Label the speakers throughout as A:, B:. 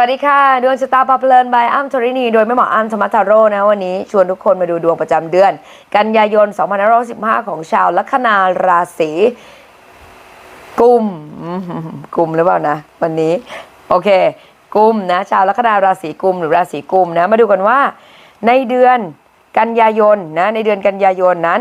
A: วัสดีค่ะ ดวงชะตาปาเพลินบายอ้ำธรินี โดยแม่หมออ้ำธรรมทารโรนะวันนี้ชวนทุกคนมาดูดวงประจำเดือน กันยายน 2515 ของชาวลัคนาราศีกุมอืมกุมหรือเปล่านะ วันนี้ โอเค กุมนะ ชาวลัคนาราศีกุมหรือราศีกุมนะ มาดูกันว่า ในเดือนกันยายนนะ ในเดือนกันยายนนั้น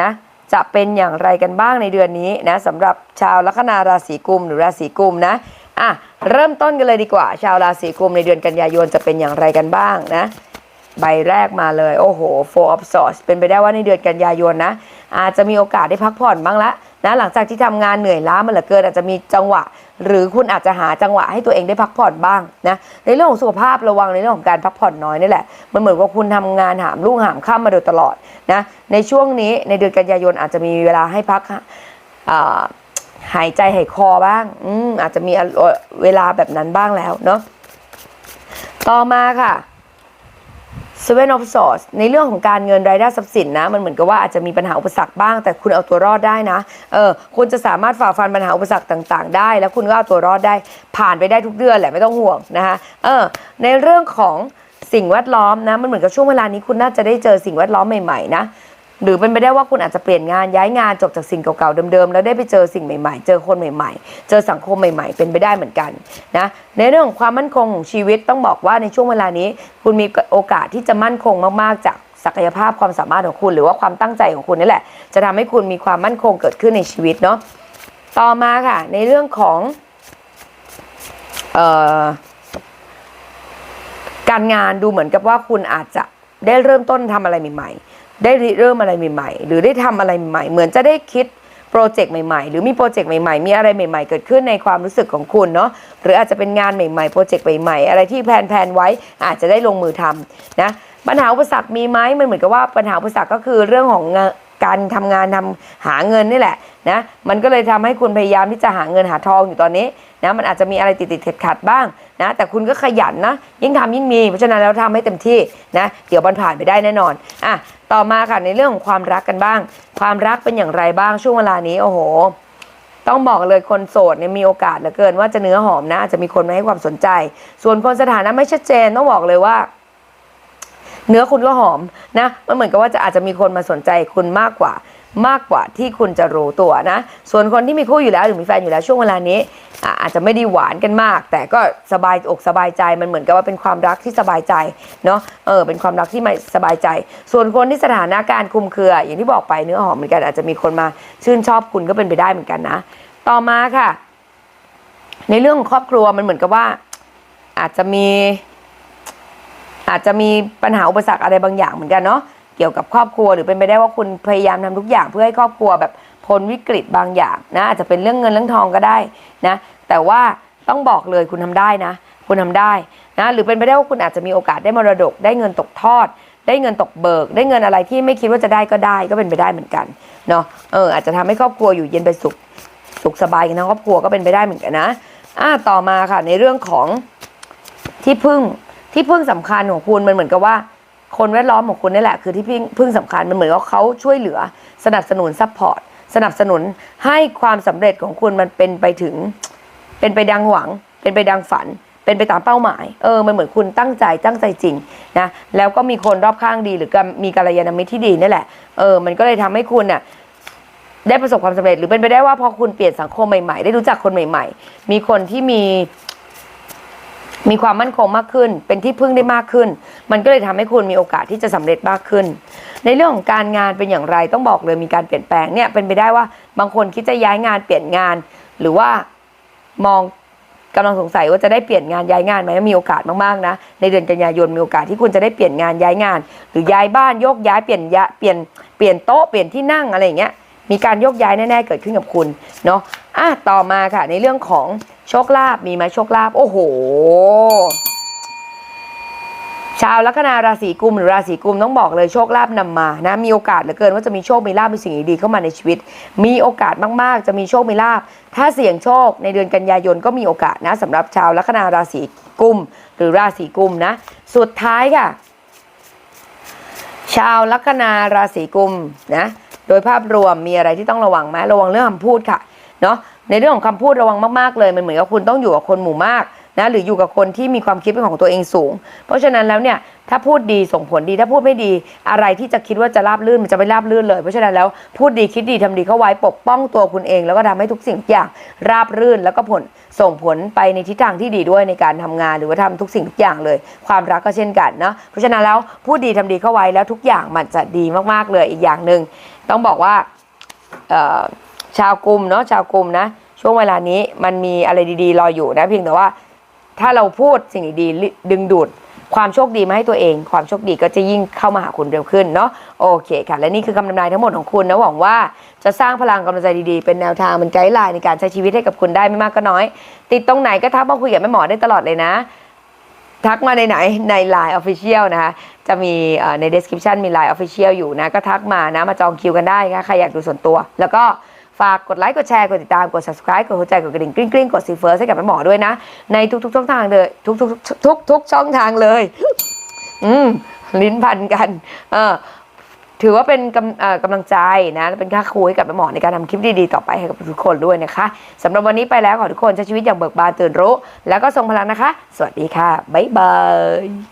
A: นะจะเป็นอย่างไรกันบ้างในเดือนนี้นะสำหรับชาวลัคนาราศีกุมหรือราศีกุมนะอะ เริ่มต้นกันเลยดีกว่า ชาวราศีกุมในเดือนกันยายนจะเป็นอย่างไรกันบ้างนะ ใบแรกมาเลย โอ้โห four of swords เป็นไปได้ว่าในเดือนกันยายนนะ อาจจะมีโอกาสได้พักผ่อนบ้างละนะหลังจากที่ทำงานเหนื่อยล้ามาเหลือเกินอาจจะมีจังหวะ หรือคุณอาจจะหาจังหวะให้ตัวเองได้พักผ่อนบ้างนะในเรื่องของสุขภาพระวังในเรื่องของการพักผ่อนน้อยนี่แหละมันเหมือนว่าคุณทำงานหามรุ่งหามค่ำมาโดยตลอดนะในช่วงนี้ในเดือนกันยายนอาจจะมีเวลาให้พักอ่า หายใจหายคอบ้าง อืมอาจจะมีเวลาแบบนั้นบ้างแล้วเนาะต่อมาค่ะ Seven of Swords ในเรื่องของการเงินรายได้ทรัพย์สินนะ มันเหมือนกับว่าอาจจะมีปัญหาอุปสรรคบ้าง แต่คุณเอาตัวรอดได้นะ เออคุณจะสามารถฝ่าฟันปัญหาอุปสรรคต่าง ๆ ได้ แล้วคุณก็เอาตัวรอดได้ ผ่านไปได้ทุกเดือนแหละไม่ต้องห่วงนะคะเออ ในเรื่องของสิ่งแวดล้อมนะ มันเหมือนกับช่วงเวลานี้คุณน่าจะได้เจอสิ่งแวดล้อมใหม่ๆนะ หรือเป็นไปได้ว่าคุณอาจจะเปลี่ยนงานย้ายงานจบจากสิ่งเก่าๆเดิมๆแล้วได้ไปเจอสิ่งใหม่ๆ เจอคนใหม่ๆ เจอสังคมใหม่ๆ เป็นไปได้เหมือนกันนะในเรื่องของความมั่นคงของชีวิตต้องบอกว่าในช่วงเวลานี้ คุณมีโอกาสที่จะมั่นคงมากๆจากศักยภาพความสามารถของคุณหรือว่าความตั้งใจของคุณนี่แหละ จะทำให้คุณมีความมั่นคงเกิดขึ้นในชีวิตเนาะต่อมาค่ะ ในเรื่องของออการงานดูเหมือนกับว่าคุณอาจจะ ได้เริ่มต้นทำอะไรใหม่ๆ ได้เริ่มอะไรใหม่ๆ หรือได้ทำอะไรใหม่ๆ เหมือนจะได้คิดโปรเจกต์ใหม่ๆ หรือมีโปรเจกต์ใหม่ๆ มีอะไรใหม่ๆ เกิดขึ้นในความรู้สึกของคุณเนาะ หรืออาจจะเป็นงานใหม่ๆ โปรเจกต์ใหม่ๆ อะไรที่แพลนๆไว้อาจจะได้ลงมือทำนะ ปัญหาอุปสรรคมีไหมมันเหมือนกับว่าปัญหาอุปสรรคก็คือเรื่องของการทำงานทำหาเงินนี่แหละนะ มันก็เลยทำให้คุณพยายามที่จะหาเงินหาทองอยู่ตอนนี้นะ มันอาจจะมีอะไรติดติดขัดขัดบ้าง นะแต่คุณก็ขยันนะยิ่งทำยิ่งมี เพราะฉะนั้นแล้วทำให้เต็มที่นะเดี๋ยวมันผ่านไปได้แน่นอนอะต่อมาค่ะในเรื่องของความรักกันบ้าง ความรักเป็นอย่างไรบ้างช่วงเวลานี้โอ้โห ต้องบอกเลยคนโสดเนี่ยมีโอกาสเหลือเกินว่าจะเนื้อหอมนะอาจจะมีคนมาให้ความสนใจ ส่วนคนสถานะไม่ชัดเจนต้องบอกเลยว่าเนื้อคุณก็หอมนะ มันเหมือนกับว่าจะอาจจะมีคนมาสนใจคุณมากกว่า มากกว่าที่คุณจะรู้ตัวนะ ส่วนคนที่มีคู่อยู่แล้วหรือมีแฟนอยู่แล้วช่วงเวลานี้อาจจะไม่ได้หวานกันมาก แต่ก็สบายอกสบายใจมันเหมือนกับว่าเป็นความรักที่สบายใจเนาะเออเป็นความรักที่ไม่สบายใจ ส่วนคนที่สถานะการคุมเครือ อย่างที่บอกไปเนื้อหอมเหมือนกันอาจจะมีคนมาชื่นชอบคุณก็เป็นไปได้เหมือนกันนะ ต่อมาค่ะ ในเรื่องของครอบครัวมันเหมือนกับว่า อาจจะมี อาจจะมีปัญหาอุปสรรคอะไรบางอย่างเหมือนกันเนาะ เกี่ยวกับครอบครัว หรือเป็นไปได้ว่าคุณพยายามทำทุกอย่างเพื่อให้ครอบครัวแบบพ้นวิกฤตบางอย่างนะอาจจะเป็นเรื่องเงินเรื่องทองก็ได้นะแต่ว่าต้องบอกเลยคุณทำได้นะ คุณทำได้นะหรือเป็นไปได้ว่าคุณอาจจะมีโอกาสได้มรดก ได้เงินตกทอด ได้เงินตกเบิก ได้เงินอะไรที่ไม่คิดว่าจะได้ก็ได้ก็เป็นไปได้เหมือนกันเนาะเอออาจจะทำให้ครอบครัวอยู่เย็นเป็นสุขสุขสบายกันทั้งครอบครัวก็เป็นไปได้เหมือนกันนะอ่าต่อมาค่ะในเรื่องของที่พึ่งที่พึ่งสำคัญของคุณมันเหมือนกับว่า คนแวดล้อมของคุณนี่แหละคือที่พึ่งพึ่งสำคัญมันเหมือนว่าเขาช่วยเหลือ สนับสนุนซัพพอร์ตสนับสนุนให้ความสำเร็จของคุณมันเป็นไปถึง เป็นไปดังหวัง เป็นไปดังฝัน เป็นไปตามเป้าหมาย เออมันเหมือนคุณตั้งใจตั้งใจจริงนะแล้วก็มีคนรอบข้างดีหรือมีกัลยาณมิตรที่ดีนี่แหละเออมันก็เลยทำให้คุณน่ะได้ประสบความสำเร็จหรือเป็นไปได้ว่าพอคุณเปลี่ยนสังคมใหม่ๆ ได้รู้จักคนใหม่ ๆ มีคนที่มี มีความมั่นคงมากขึ้น เป็นที่พึ่งได้มากขึ้น มันก็เลยทำให้คุณมีโอกาสที่จะสำเร็จมากขึ้น ในเรื่องของการงานเป็นอย่างไรต้องบอกเลยมีการเปลี่ยนแปลงเนี่ยเป็นไปได้ว่าบางคนคิดจะย้ายงานเปลี่ยนงาน หรือว่ามองกำลังสงสัยว่าจะได้เปลี่ยนงานย้ายงานไหมมีโอกาสมากๆนะในเดือนกันยายนมีโอกาสที่คุณจะได้เปลี่ยนงานย้ายงาน หรือย้ายบ้านโยกย้ายเปลี่ยนยะเปลี่ยนเปลี่ยนโต๊ะเปลี่ยนที่นั่งอะไรอย่างเงี้ย มีการโยกย้ายแน่ๆเกิดขึ้นกับคุณเนาะอะต่อมาค่ะในเรื่องของโชคลาภมีไหมโชคลาภโอ้โห ชาวลัคนาราศีกุมหรือราศีกุมต้องบอกเลยโชคลาภนำมานะมีโอกาสเหลือเกินว่าจะมีโชคมีลาภมีสิ่งดีๆเข้ามาในชีวิต มีโอกาสมากๆ จะมีโชคมีลาภถ้าเสี่ยงโชคในเดือนกันยายนก็มีโอกาสนะสำหรับชาวลัคนาราศีกุมหรือราศีกุมนะ สุดท้ายค่ะ ชาวลัคนาราศีกุมนะ โดยภาพรวมมีอะไรที่ต้องระวังไหมระวังเรื่องคำพูดค่ะเนาะในเรื่องของคำพูดระวังมากๆเลยมันเหมือนกับคุณต้องอยู่กับคนหมู่มาก นะหรืออยู่กับคนที่มีความคิดเป็นของตัวเองสูง เพราะฉะนั้นแล้วเนี่ยถ้าพูดดีส่งผลดีถ้าพูดไม่ดีอะไรที่จะคิดว่าจะราบลื่นมันจะไม่ราบลื่นเลย เพราะฉะนั้นแล้วพูดดีคิดดีทำดีเข้าไว้ปกป้องตัวคุณเอง แล้วก็ทำให้ทุกสิ่งทุกอย่างราบรื่น แล้วก็ผลส่งผลไปในทิศทางที่ดีด้วยในการทำงานหรือว่าทำทุกสิ่งทุกอย่างเลย ความรักก็เช่นกันเนาะเพราะฉะนั้นแล้วพูดดีทำดีเข้าไว้แล้วทุกอย่างมันจะดีมากๆเลยอีกอย่างหนึ่งต้องบอกว่าชาวกลุ่มเนาะชาวกลุ่มนะช่วงเวลานี้มันมีอะไรดีๆ รออยู่นะเพียงแต่ว่า ถ้าเราพูดสิ่งดีๆดึงดูดความโชคดีมาให้ตัวเอง ความโชคดีก็จะยิ่งเข้ามาหาคุณเร็วขึ้นเนาะโอเคค่ะ และนี่คือคำทำนายทั้งหมดของคุณนะหวังว่าจะสร้างพลังกำลังใจดีๆ เป็นแนวทางเป็นไกด์ไลน์ในการใช้ชีวิตให้กับคุณได้ไม่มากก็น้อย ติดตรงไหนก็ทักมาคุยกับแม่หมอได้ตลอดเลยนะ ทักมาในไหนใน Line Official นะคะจะมีใน description มี Line Official อยู่นะก็ทักมานะมาจองคิวกันได้นะใครอยากดูส่วนตัว แล้วก็ ฝากกดไลค์กดแชร์กดติดตามกด subscribe กดหัวใจกดกระดิ่งกริ๊งกริ๊งกดซีเฟิร์สให้กับแม่หมอด้วยนะ ในทุกๆช่องทางเลยทุกๆทุกทุกช่องทางเลย อืมลิ้นพันกัน เออถือว่าเป็นกำเอ่อกำลังใจนะเป็นค่าครูให้กับแม่หมอในการทำคลิปดีๆ ต่อไปให้กับทุกคนด้วยนะคะสำหรับวันนี้ไปแล้วขอทุกคนใช้ชีวิตอย่างเบิกบานตื่นรู้ แล้วก็ทรงพลังนะคะ สวัสดีค่ะ บ๊ายบาย